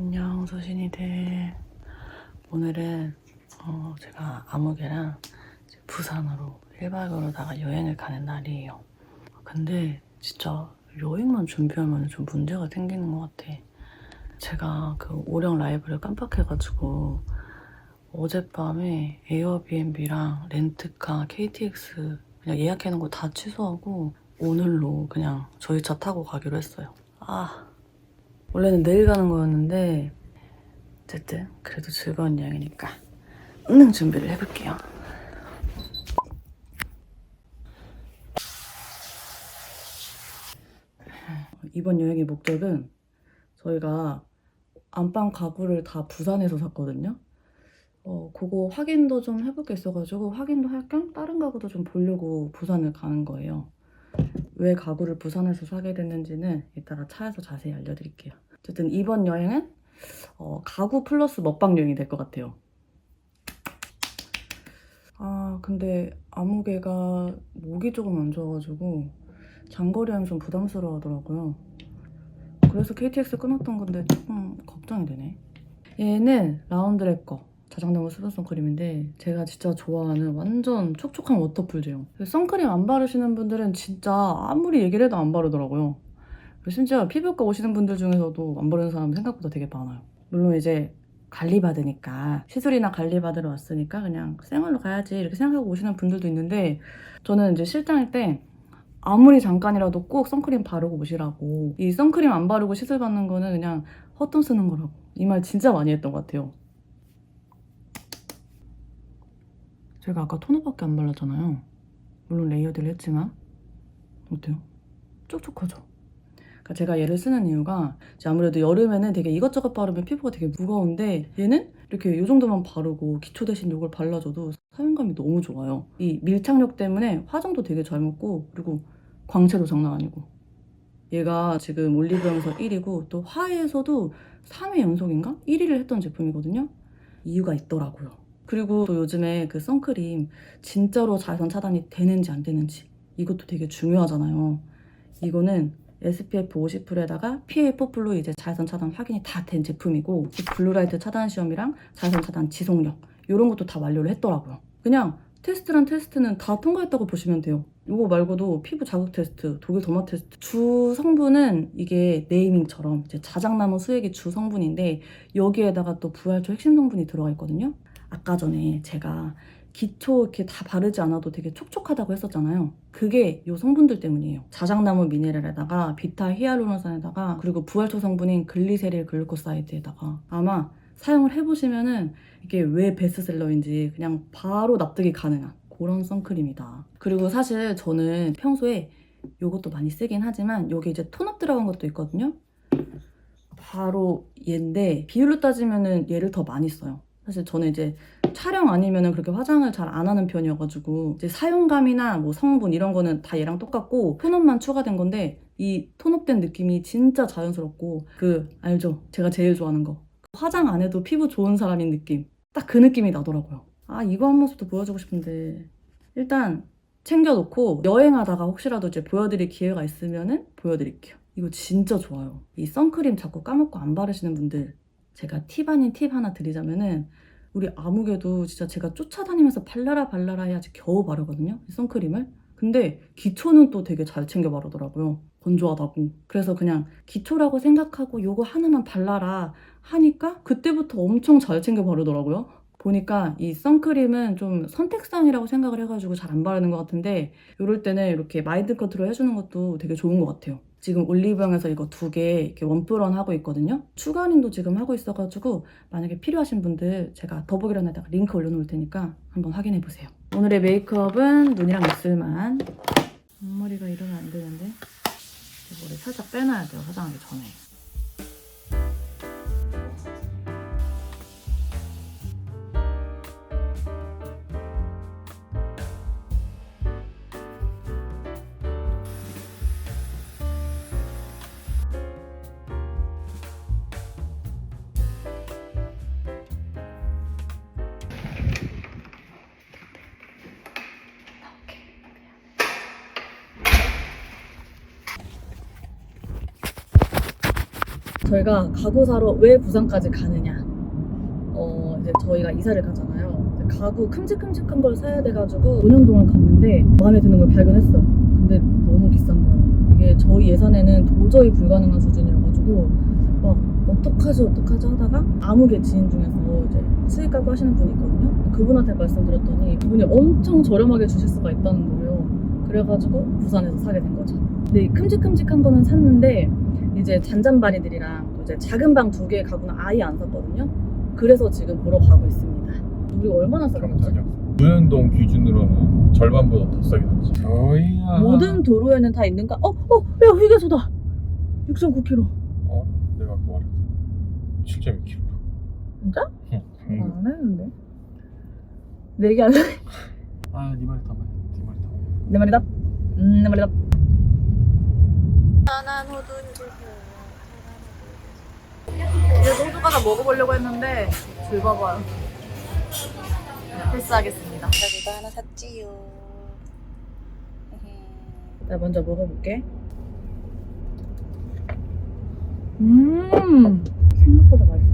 안녕 소신이들. 오늘은 어, 제가 아무개랑 부산으로 1박으로다가 여행을 가는 날이에요. 근데 진짜 여행만 준비하면 좀 문제가 생기는 것 같아. 제가 그 오령 라이브를 깜빡해가지고 어젯밤에 에어비앤비랑 렌트카, KTX 그냥 예약해놓은 거 다 취소하고 오늘로 그냥 저희 차 타고 가기로 했어요. 아 원래는 내일 가는 거였는데 어쨌든 그래도 즐거운 여행이니까 은행 준비를 해볼게요. 이번 여행의 목적은 저희가 안방 가구를 다 부산에서 샀거든요. 어, 그거 확인도 좀 해볼 게 있어가지고 확인도 할 겸 다른 가구도 좀 보려고 부산을 가는 거예요. 왜 가구를 부산에서 사게 됐는지는 이따가 차에서 자세히 알려드릴게요. 어쨌든 이번 여행은 어, 가구 플러스 먹방 여행이 될 것 같아요. 아 근데 아무개가 목이 조금 안 좋아가지고 장거리 하면 좀 부담스러워 하더라고요. 그래서 KTX 끊었던 건데 조금 걱정이 되네. 얘는 라운드랩 거 자작나무 수분 선크림인데 제가 진짜 좋아하는 완전 촉촉한 워터풀 제형. 선크림 안 바르시는 분들은 진짜 아무리 얘기를 해도 안 바르더라고요. 심지어 피부과 오시는 분들 중에서도 안 바르는 사람 생각보다 되게 많아요. 물론 이제 관리 받으니까 시술이나 관리 받으러 왔으니까 그냥 생얼로 가야지 이렇게 생각하고 오시는 분들도 있는데 저는 이제 실장일 때 아무리 잠깐이라도 꼭 선크림 바르고 오시라고 이 선크림 안 바르고 시술 받는 거는 그냥 헛돈 쓰는 거라고 이 말 진짜 많이 했던 것 같아요. 제가 아까 토너밖에 안 발랐잖아요. 물론 레이어드를 했지만 어때요? 촉촉하죠? 그러니까 제가 얘를 쓰는 이유가 아무래도 여름에는 되게 이것저것 바르면 피부가 되게 무거운데 얘는 이렇게 이 정도만 바르고 기초 대신 이걸 발라줘도 사용감이 너무 좋아요. 이 밀착력 때문에 화장도 되게 잘 먹고 그리고 광채도 장난 아니고 얘가 지금 올리브영에서 1위고 또 화해에서도 3회 연속인가 1위를 했던 제품이거든요. 이유가 있더라고요. 그리고 또 요즘에 그 선크림 진짜로 자외선 차단이 되는지 안 되는지 이것도 되게 중요하잖아요. 이거는 SPF 50%에다가 PA4플로 이제 자외선 차단 확인이 다 된 제품이고 블루라이트 차단 시험이랑 자외선 차단 지속력 이런 것도 다 완료를 했더라고요. 그냥 테스트란 테스트는 다 통과했다고 보시면 돼요. 이거 말고도 피부 자극 테스트, 독일 도마 테스트 주 성분은 이게 네이밍처럼 이제 자작나무 수액이 주 성분인데 여기에다가 또 부활초 핵심 성분이 들어가 있거든요. 아까 전에 제가 기초 이렇게 다 바르지 않아도 되게 촉촉하다고 했었잖아요. 그게 이 성분들 때문이에요. 자작나무 미네랄에다가 비타 히알루론산에다가 그리고 부활초 성분인 글리세릴 글루코사이드에다가 아마 사용을 해보시면은 이게 왜 베스트셀러인지 그냥 바로 납득이 가능한 그런 선크림이다. 그리고 사실 저는 평소에 이것도 많이 쓰긴 하지만 여기 이제 톤업 들어간 것도 있거든요. 바로 얘인데 비율로 따지면은 얘를 더 많이 써요. 사실 저는 이제 촬영 아니면은 그렇게 화장을 잘 안 하는 편이어가지고 이제 사용감이나 뭐 성분 이런 거는 다 얘랑 똑같고 톤업만 추가된 건데 이 톤업된 느낌이 진짜 자연스럽고 그 알죠? 제가 제일 좋아하는 거 화장 안 해도 피부 좋은 사람인 느낌 딱 그 느낌이 나더라고요. 아 이거 한 모습도 보여주고 싶은데 일단 챙겨놓고 여행하다가 혹시라도 이제 보여드릴 기회가 있으면은 보여드릴게요. 이거 진짜 좋아요. 이 선크림 자꾸 까먹고 안 바르시는 분들 제가 팁 아닌 팁 하나 드리자면은 우리 아무개도 진짜 제가 쫓아다니면서 발라라 발라라 해야지 겨우 바르거든요. 이 선크림을. 근데 기초는 또 되게 잘 챙겨 바르더라고요. 건조하다고. 그래서 그냥 기초라고 생각하고 요거 하나만 발라라 하니까 그때부터 엄청 잘 챙겨 바르더라고요. 보니까 이 선크림은 좀 선택상이라고 생각을 해가지고 잘 안 바르는 것 같은데 이럴 때는 이렇게 마이드 커트로 해주는 것도 되게 좋은 것 같아요. 지금 올리브영에서 이거 두 개 이렇게 원플원 하고 있거든요. 추가 할인도 지금 하고 있어가지고 만약에 필요하신 분들 제가 더보기란에다가 링크 올려놓을 테니까 한번 확인해 보세요. 오늘의 메이크업은 눈이랑 입술만. 앞머리가 이러면 안 되는데 머리 살짝 빼놔야 돼요 화장하기 전에. 저희가 가구 사러 왜 부산까지 가느냐? 어 이제 저희가 이사를 가잖아요. 가구 큼직큼직한 걸 사야 돼가지고 논현동을 갔는데 마음에 드는 걸 발견했어. 근데 너무 비싼 거예요. 이게 저희 예산에는 도저히 불가능한 수준이어가지고 막 어떡하지 어떡하지 하다가 아무개 지인 중에서 이제 수익 가구 하시는 분이 있거든요. 그분한테 말씀드렸더니 그분이 엄청 저렴하게 주실 수가 있다는 거예요. 그래가지고 부산에서 사게 된 거죠. 근데 이 큼직큼직한 거는 샀는데 이제 잔잔바리들이랑 또 이제 작은 방 두 개 가구는 아예 안 샀거든요. 그래서 지금 보러 가고 있습니다. 우리가 얼마나 싸게 샀지? 노현동 기준으로는 절반보다 더 싸게 샀지. 저희야. 모든 도로에는 다 있는가? 어, 어, 야 휴게소다. 6.9km. 어? 내가 그거 말했지. 7.2kg. 진짜? 응. 방금. 안 했는데. 내기 안 해. 아, 네 말이 담아. 네 말이 담아. 내 말이다. 음, 내 말이다. 이제 호두 과자 먹어보려고 했는데 줄 봐봐요. 패스하겠습니다. 이거 하나 샀지요. 나 먼저 먹어볼게. 음, 생각보다 맛있어.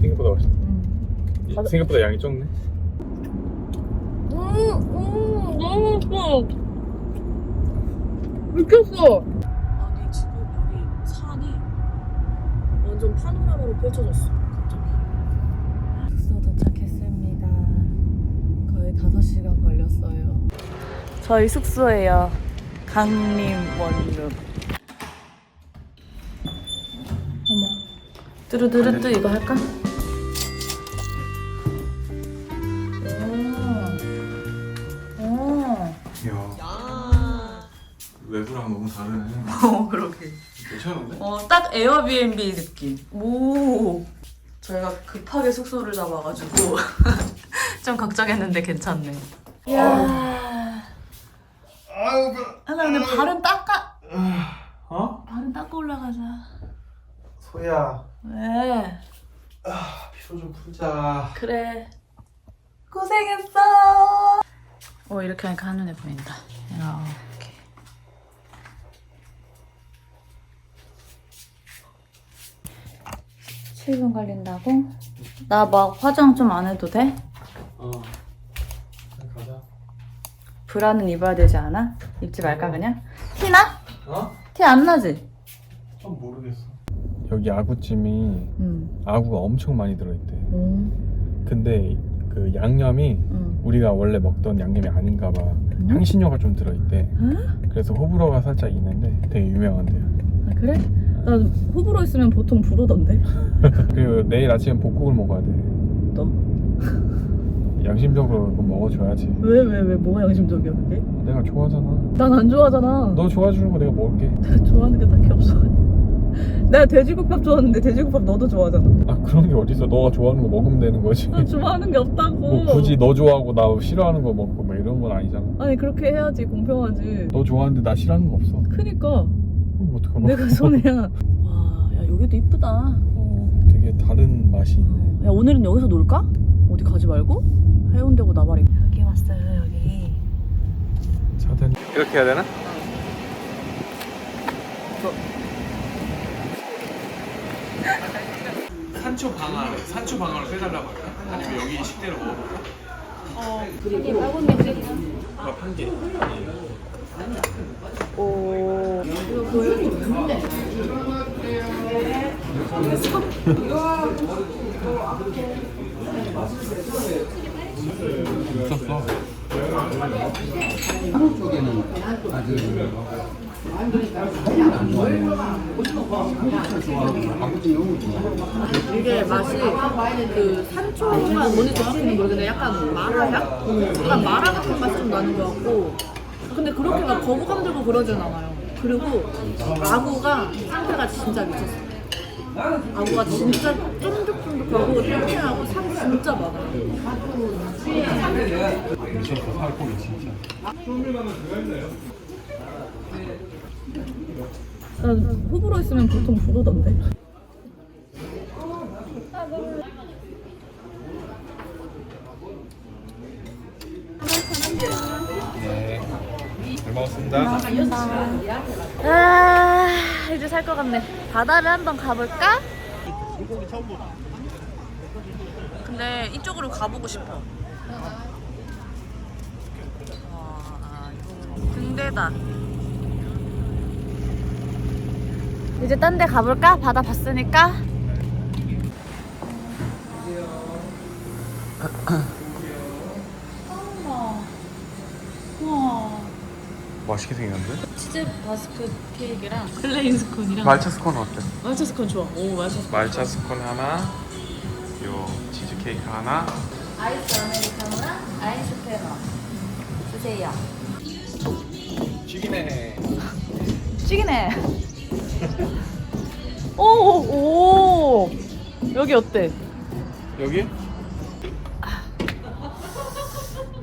생각보다 맛있다. 음, 이- 맞아. 생각보다 양이 적네. 음, 음, 너무 맛있어. 미쳤어. 아니 지금 여기 산이 완전 파노라마로 펼쳐졌어. 갑자기. 숙소 도착했습니다. 거의 5시간 걸렸어요. 저희 숙소예요. 강림 원룸. 어머. 뚜루뚜루뚜 이거 할까? 괜찮은데? 어, 딱 에어비앤비 느낌. 오. 저희가 급하게 숙소를 잡아가지고 좀 걱정했는데 괜찮네. 이야. 아유, 그. 하나 근데 발은 닦아. 어? 발은 닦고 올라가자. 소야. 왜? 아, 피로 좀 풀자. 그래. 고생했어. 어 이렇게 하니까 한눈에 보인다. 7분 걸린다고? 나 막 화장 좀 안 해도 돼? 어. 가자. 브라는 입어야 되지 않아? 입지 말까 그냥? 티나? 어? 티 안 나지? 좀 모르겠어. 여기 아구찜이 응. 아구가 엄청 많이 들어있대. 음. 근데 그 양념이 응. 우리가 원래 먹던 양념이 아닌가 봐. 향신료가 좀 들어있대. 응? 그래서 호불호가 살짝 있는데 되게 유명한데요. 아, 그래? 나 호불호 있으면 보통 부르던데. 그리고 내일 아침에 복국을 먹어야 돼. 너? 양심적으로 그거 먹어줘야지. 왜 왜 왜 뭐가 양심적이야 그게? 내가 좋아하잖아. 난 안 좋아하잖아. 너 좋아해주는 거 내가 먹을게. 내가 좋아하는 게 딱히 없어. 내가 돼지국밥 좋아하는데 돼지국밥 너도 좋아하잖아. 아 그런 게 어딨어. 너가 좋아하는 거 먹으면 되는 거지. 나 좋아하는 게 없다고. 뭐 굳이 너 좋아하고 나 싫어하는 거 먹고 뭐 이런 건 아니잖아. 아니 그렇게 해야지 공평하지. 너 좋아하는데 나 싫어하는 거 없어. 크니까 어떡하나? 내가 손해야. 와, 야 여기도 이쁘다. 어, 되게 다른 맛이 있네. 야 오늘은 여기서 놀까? 어디 가지 말고 해운대고 나발이. 여기 왔어요 여기. 차단. 이렇게 해야 되나? 산초 방아를 산초 방아를 빼달라고 할까? 아니면 여기 식대로 먹어볼까? 어, 밥한 개. 오. 미쳤어. 이게 맛이 그 산초가 뭔지 정확히는 모르겠는데 약간 마라향? 약간 마라 같은 맛이 좀 나는 것 같고 근데 그렇게 막 거부감 들고 그러진 않아요 그리고 아구가 상태가 진짜 미쳤어 아구가 진짜 쫀득쫀득하고 탱탱하고 살 진짜 많아요 미쳤어. 살코기 진짜. 난 호불호 있으면 보통 부르던데 먹었습니다. 아 이제 살 것 같네 바다를 한번 가볼까? 근데 이쪽으로 가보고 싶어. 와, 등대다. 이제 딴 데 가볼까? 바다 봤으니까. 와. 맛있게 생겼는데? 치즈 바스크 케이크랑 플레인 스콘이랑 말차 스콘 어때? 말차 스콘 좋아. 오 말차 스콘. 말차 스콘 하나, 요 치즈 케이크 하나. 아이스 아메리카노랑 아이스 페너 주세요. 튀기네. 찌기네. 오, 오. 여기 어때? 여기?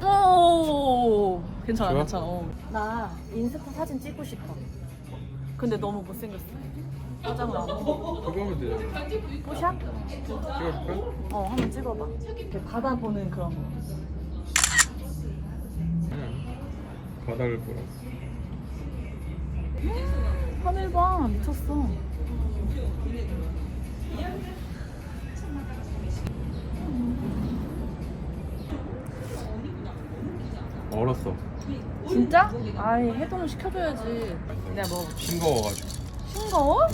오. 괜찮아, 좋아? 괜찮아. 어. 나 인스타 사진 찍고 싶어. 근데 너무 못생겼어. 화장을 안 하고. 그거 하면 되잖아. 뽀샵? 찍어볼까? 어, 한번 찍어봐. 이렇게 바다 보는 그런 거. 응. 바다를 보러. 하늘 봐, 미쳤어. 얼었어. 진짜? 아이, 해동을 시켜줘야지. 내가 뭐 싱거워가지고. 싱거워?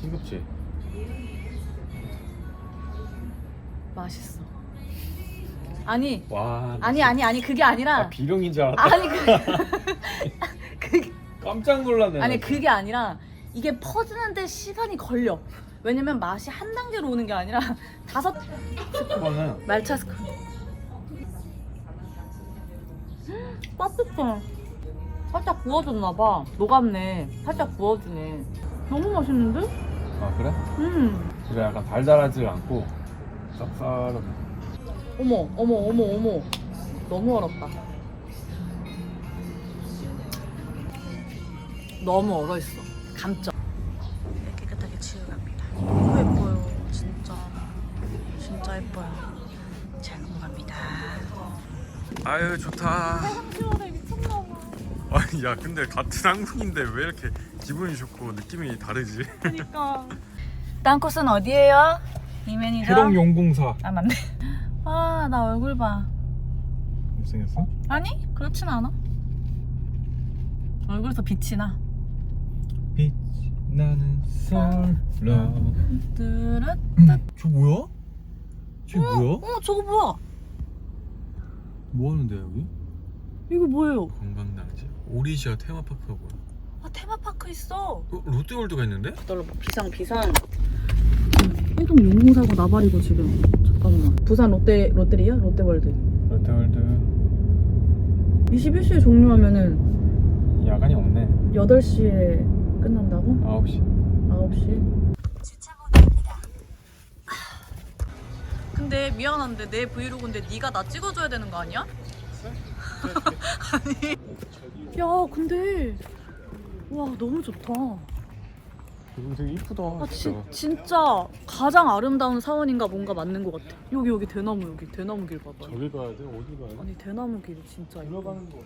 싱겁지? 맛있어. 아니, 와. 아니, 아니, 아니, 그게 아니라. 아, 비룡인 줄 알았다. 아니, 그, 그게, 깜짝 놀라네. 아니, 그게 아니라 이게 퍼지는데 시간이 걸려. 왜냐면 맛이 한 단계로 오는 게 아니라 다섯 그거는 말차 스콘. 따뜻해. 살짝 구워줬나봐. 녹았네. 살짝 구워주네. 너무 맛있는데? 아 그래? 음. 그래 약간 달달하지 않고 쌉싸름. 어머, 어머, 어머, 어머. 너무 얼었다. 너무 얼어있어. 감점. 네, 깨끗하게 치워갑니다. 너무 예뻐요. 진짜. 진짜 예뻐요. 잘 넘어갑니다. 아유 좋다. 미쳤나봐. 아니 야 근데 같은 한국인데 왜 이렇게 기분이 좋고 느낌이 다르지? 그니까. 딴 곳은 어디예요? 이 매니저? 해동 용궁사. 아, 맞네. 아, 나 얼굴 봐. 못생겼어? 아니, 그렇진 않아. 얼굴에서 빛이 나. 빛 나는 솔로. 뚜렷. 저 뭐야? 저 뭐야? 어, 저거 뭐야? 뭐 하는데 여기? 이거 뭐예요? 관광단지. 오리시아 테마파크가 뭐야? 아, 테마파크 있어. 어, 롯데월드가 있는데? 기다려 비상 비상. 해동 용궁사고 나발이고 지금. 잠깐만. 부산 롯데 롯데리아? 롯데월드. 롯데월드 21시에 종료하면은 야간이 없네. 8시에 끝난다고? 9시. 9시. 근데 미안한데 내 브이로그인데 네가 나 찍어줘야 되는 거 아니야? 아니. 야 근데 와 너무 좋다. 되게 이쁘다. 아 진짜. 진, 진짜 가장 아름다운 사원인가 뭔가 맞는 것 같아. 여기 여기 대나무 여기 대나무 길 봐봐. 저기 가야 돼? 어디 가야 돼? 아니 대나무 길 진짜 이거. 들어가는 거.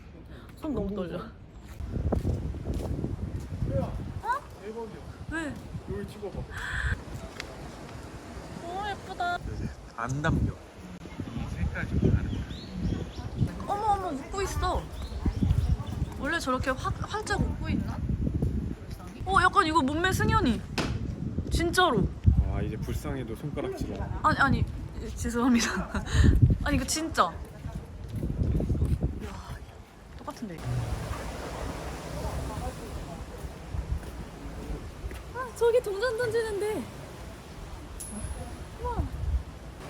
손 너무 떨려. 어? 왜? 여기 찍어봐. 너무 예쁘다. 안 담겨. 이 색깔 좀 다르다. 어머 어머 웃고 있어. 원래 저렇게 확 활짝 웃고 있나? 어 약간 이거 몸매 승현이. 진짜로. 와 이제 불쌍해도 손가락질이야. 아니 아니 죄송합니다. 아니 이거 진짜. 이야, 똑같은데. 아 저기 동전 던지는데.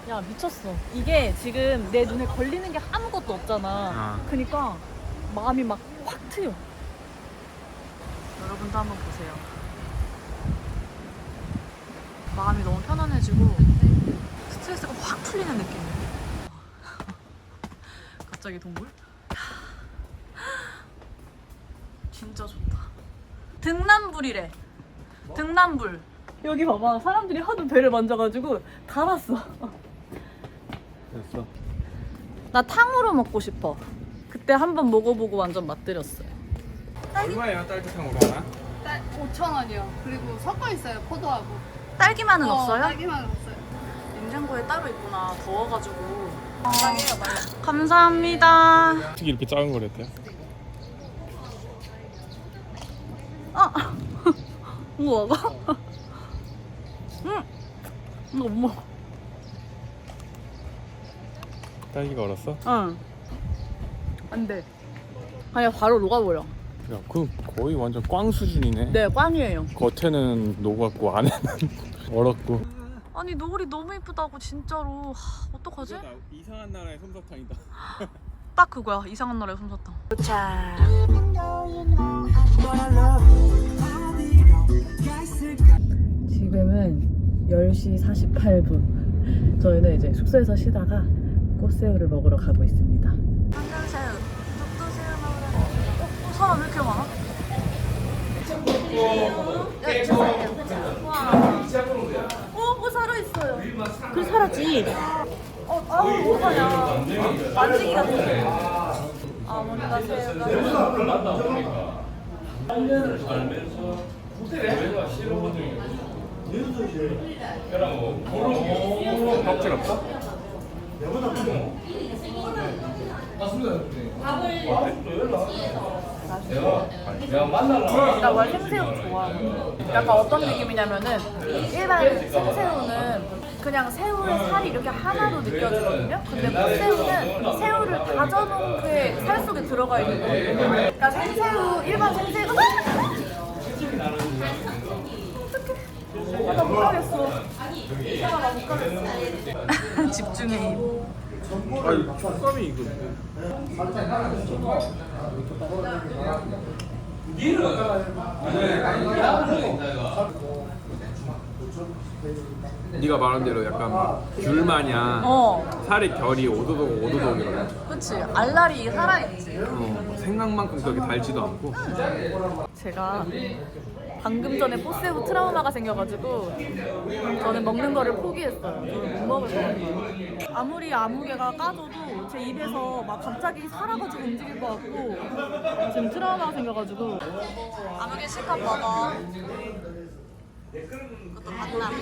야 미쳤어. 이게 지금 내 눈에 걸리는 게 아무것도 없잖아. 아. 그니까 마음이 막 확 트여. 여러분도 한번 보세요. 마음이 너무 편안해지고 스트레스가 확 풀리는 느낌이에요. 갑자기 동굴? 진짜 좋다. 등남불이래. 등남불. 여기 봐봐. 사람들이 하도 배를 만져가지고 달았어. 됐어. 나 탕후루 먹고 싶어. 그때 한번 먹어보고 완전 맛들였어요. 얼마예요 딸기탕 으로 하나? 5천 원이요. 그리고 섞어 있어요. 포도하고. 딸기만은 어, 없어요? 딸기만 없어요. 냉장고에 따로 있구나. 더워가지고. 마당해요, 마당. 감사합니다. 어떻게 이렇게 작은 거랬대요? 아, 이거 먹어? 응, 이거 못 먹어. 딸기가 얼었어? 응. 안 돼. 아니 바로 녹아버려. 야, 그럼 거의 완전 꽝 수준이네. 네, 꽝이에요. 겉에는 녹았고 안에는 얼었고. 아니 노을이 너무 이쁘다고 진짜로. 하, 어떡하지? 이상한 나라의 솜사탕이다. 딱 그거야. 이상한 나라의 솜사탕. 도착. 지금은 10시 48분. 저희는 이제 숙소에서 쉬다가 꽃새우를 먹으러 가고 있습니다. 한강새우, 독도새우 먹으러. 어, 어, 사람 왜 이렇게 많아? 어, 뭐 살아있어요. 그 살았지. 어, 아우, 뭐하냐. 만지기 같은 아무리가 새우가. 껍질 없어? 나 원래 생새우 좋아. 약간 어떤 느낌이냐면은 일반 생새우는 그냥 새우의 살이 이렇게 하나로 느껴지거든요. 근데 꽃새우는 새우를 다져놓은 그 살 속에 들어가 있는 거예요. 그러니까 생새우 일반 생새우 나 못 가겠어. 나못 가겠어. 집중해. 아니, 촉감이 이거. 네가 말한 대로 약간 귤 마냥 어, 살이 결이 오도독 오도독이거든. 그치. 알알이 살아있지. 어, 생각만큼 그렇게 달지도 않고. 제가 방금 전에 포세우 트라우마가 생겨가지고 저는 먹는 거를 포기했어요. 저는 못 먹을 것 같아요. 아무리 아무개가 까져도 제 입에서 막 갑자기 살아가지고 움직일 것 같고 지금 트라우마가 생겨가지고 아무개 실컷 먹어. 그것도 반납.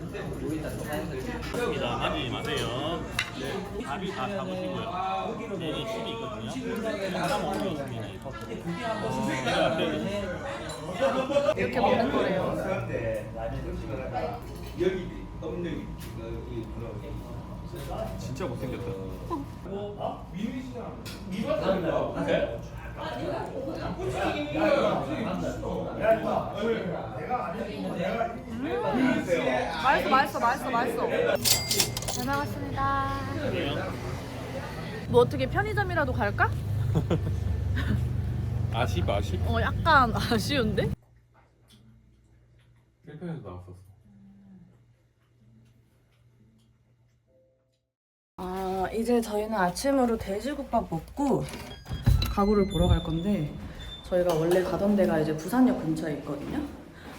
입니다. 만지지 마세요. 밥이 다 잡으시고요. 네, 이 침이 있거든요. 먹으면 됩니다. 이렇게 먹는 거래요. 진짜 못생겼다. 맛있어, 맛있어, 맛있어, 맛있어. 잘 먹었습니다. 뭐 어떻게 편의점이라도 갈까? 아쉽 아쉽. 어, 약간 아쉬운데? 필리핀에서 나왔었어. 아, 이제 저희는 아침으로 돼지국밥 먹고 가구를 보러 갈 건데 저희가 원래 가던 데가 이제 부산역 근처에 있거든요.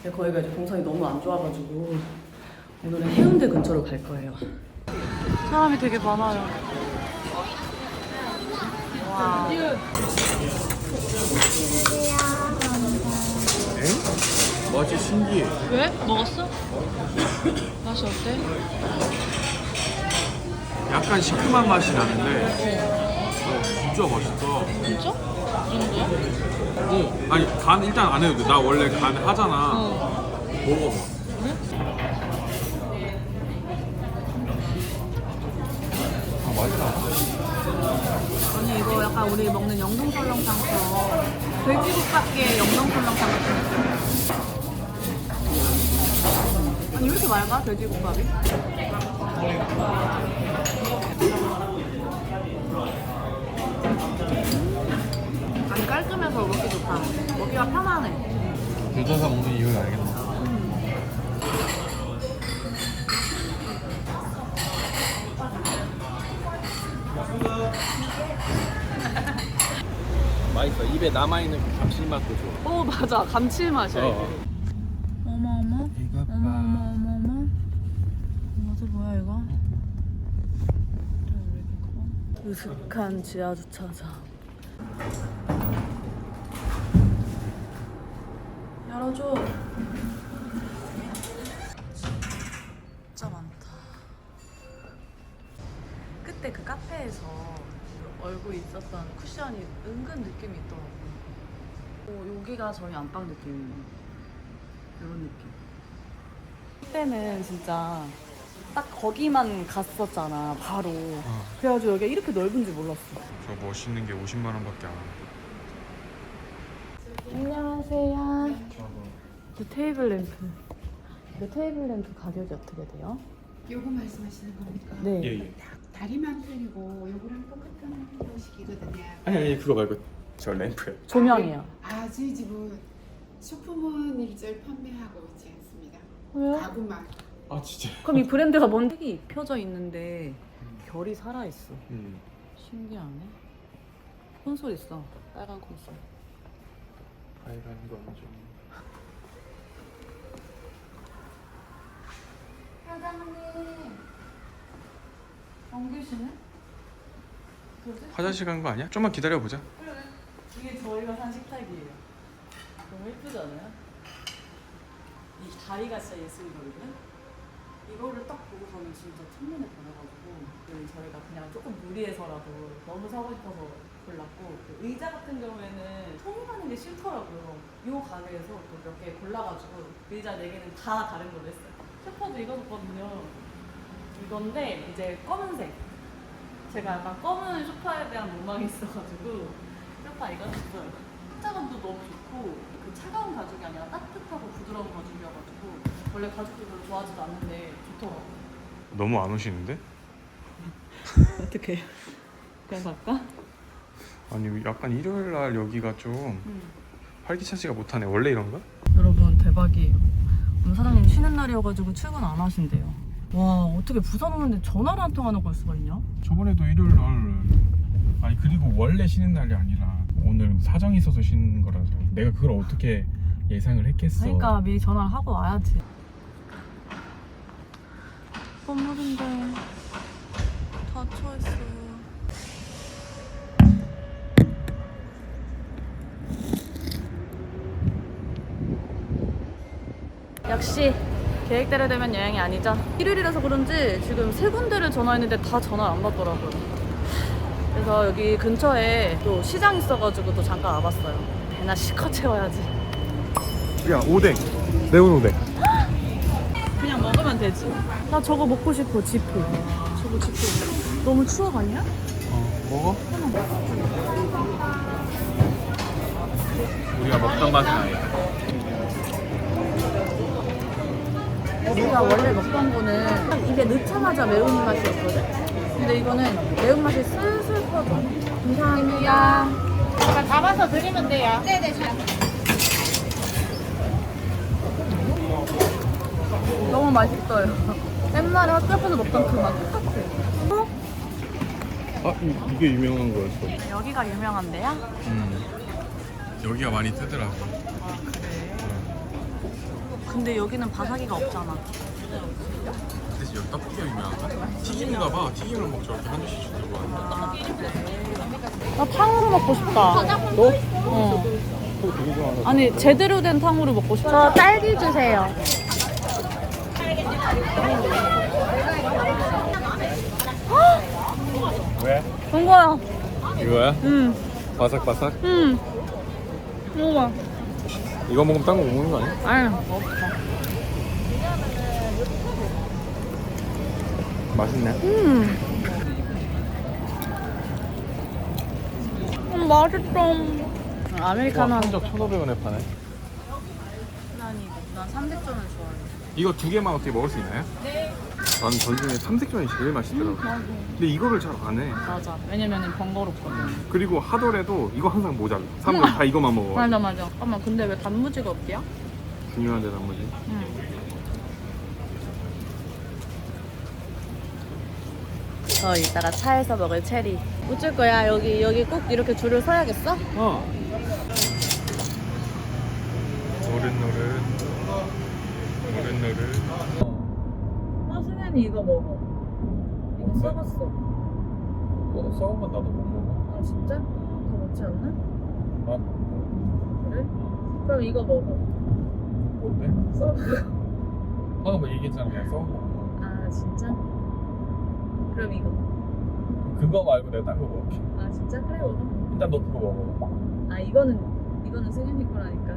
근데 거기가 이제 동선이 너무 안 좋아가지고 오늘은 해운대 근처로 갈 거예요. 사람이 되게 많아요. 와. 맛이 신기해. 왜? 먹었어? 맛이 어때? 약간 시큼한 맛이 나는데 어, 진짜 맛있다. 진짜? 이 정도야? 어, 아니 간 일단 안 해도 돼. 나 원래 간 하잖아. 어. 먹어봐. 아 맛있다. 아니 이거 약간 우리 먹는 영동설렁탕처럼 돼지국밥계 영동설렁탕 같은 느낌. 아니 왜 이렇게 맑아 돼지국밥이? 깔끔해서 먹기 좋다. 먹기가 편하네. 들져서 먹는 이유를 알겠네. 맛있어. 입에 남아 있는 그 감칠맛도 좋아. 오 맞아 감칠맛이야. 어. 어머 어머 이거 어머 어머 어머 어머 이거 뭐야 이거? 으슥한 지하 주차장 열어줘. 진짜 많다. 그때 그 카페에서 얼고 있었던 쿠션이 은근 느낌이 있더라고요. 오, 여기가 저희 안방 느낌이에요. 이런 느낌. 그때는 진짜 딱 거기만 갔었잖아, 바로. 그래가지고 여기가 이렇게 넓은 줄 몰랐어. 저 멋있는 게 50만 원밖에 안 하네. 안녕하세요. 그 테이블 램프. 그 테이블 램프 가격이 어떻게 돼요? 요거 말씀하시는 겁니까? 네. 예 예. 다리만 틀리고 요거랑 똑같은 방식이거든요. 아니 아니 그거 말고 저 램프요. 조명이요. 아, 저희 집은 소품은 일절 판매하고 있지 않습니다. 왜요? 가구만. 아 진짜. 그럼 이 브랜드가 뭔 색이 펴져 있는데 별이 살아있어. 음. 신기하네. 콘솔 있어. 빨간 콘솔. 빨간 건 좀. 안 계시네? 화장실 간 거 아니야? 좀만 기다려 보자. 이게 저희가 산 식탁이에요. 너무 예쁘지 않아요? 이 다리가 진짜 예술이거든요. 이거를 딱 보고 저는 진짜 첫눈에 반해가지고 그 저희가 그냥 조금 무리해서라도 너무 사고 싶어서 골랐고 그 의자 같은 경우에는 손가는 게 싫더라고요. 이 가게에서 또 몇 개 골라가지고 의자 네 개는 다 다른 걸로 했어요. 셰퍼도 이거 줬거든요. 이건데 이제 검은색. 제가 약간 검은 소파에 대한 로망이 있어가지고 소파 이거 줬어요. 착자감도 너무 좋고 그 차가운 가죽이 아니라 따뜻하고 부드러운 가죽이어가지고 원래 가죽도 별로 좋아하지도 않는데 좋더라고요. 너무 안 오시는데? 어떻게? 그냥 갈까? 아니 약간 일요일 날 여기가 좀 응. 활기차지가 못하네. 원래 이런가? 여러분 대박이에요. 오늘 사장님 쉬는 날이어가지고 출근 안 하신대요. 와 어떻게 부산 오는데 전화를 한 통 안 하고 올 수가 있냐? 저번에도 일요일 날 아니 그리고 원래 쉬는 날이 아니라 오늘 사정이 있어서 쉬는 거라서 내가 그걸 어떻게 예상을 했겠어. 그러니까 미리 전화를 하고 와야지. 건물인데 닫혀 있어. 역시 계획대로 되면 여행이 아니죠. 일요일이라서 그런지 지금 세 군데를 전화했는데 다 전화 안 받더라고요. 그래서 여기 근처에 또 시장 있어가지고 또 잠깐 와봤어요. 배나 실컷 채워야지. 야 오뎅 매운 오뎅. 그냥 먹으면 되지. 나 저거 먹고 싶어, 지프. 저거 지프. 너무 추워갔냐? 어 먹어? 우리가 먹던 맛은 아니다. 우리가 원래 먹던 거는 딱 입에 넣자마자 매운 맛이었거든? 근데 이거는 매운맛이 슬슬 퍼져. 감사합니다. 잡아서 드리면 돼요. 네네. 너무 맛있어요. 옛날에 학교 앞에서 먹던 그 맛 똑같아. 어? 아 이- 이게 유명한 거였어. 여기가 유명한데요? 음. 여기가 많이 뜨더라고. 근데 여기는 바삭이가 없잖아. 근데 여기 떡볶이가 유명한가? 튀김인가 봐. 튀김을 먹죠. 이렇게 한 줄씩 주고 나 탕후루 먹고 싶다. 너? 어. 아니 제대로 된 탕후루 먹고 싶어. 저 딸기 주세요. 왜? 본 거야. 이거야? 응, 바삭바삭? 응. 먹어봐. 이거 먹으면 딴 거 못 먹는 거 아니야? 아유, 먹었다. 맛있네. 음. 음, 맛있다. 아메리카노 한 한적 1,500원에 파네. 난이 난 삼색전을 좋아해. 이거 두 개만 어떻게 먹을 수 있나요? 네. 난 전중에 삼색전이 제일 맛있더라고. 근데 이거를 잘 안 해. 맞아. 왜냐면은 번거롭거든. 그리고 하더라도 이거 항상 모자라. 사람들 다 이거만 먹어. 맞아, 맞아. 잠깐만, 근데 왜 단무지가 없대요? 중요한데 단무지. 응. 저 이따가 차에서 먹을 체리. 어쩔 거야? 여기 여기 꼭 이렇게 줄을 서야겠어? 어. 노릇노릇. 노릇노릇. 아, 승현이 이거 먹어. 이거? 써봤어. 어, 썩은 건 나도 못 먹어. 아 진짜? 더 먹지 않나? 아, 그래? 그럼 이거 먹어. 뭔데? 방금 뭐 얘기했잖아 내가 써본 거아 진짜? 그럼 이거. 그거 말고 내가 딴 거 먹을게. 아 진짜? 그래 먹어. 일단 너 그거 먹어. 아 이거는 이거는 승현이 거라니까.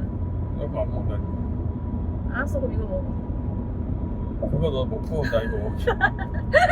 너 그거 안 먹는다니까 알았어 그럼 이거 먹어. 그거 너 먹고 나 이거 먹을게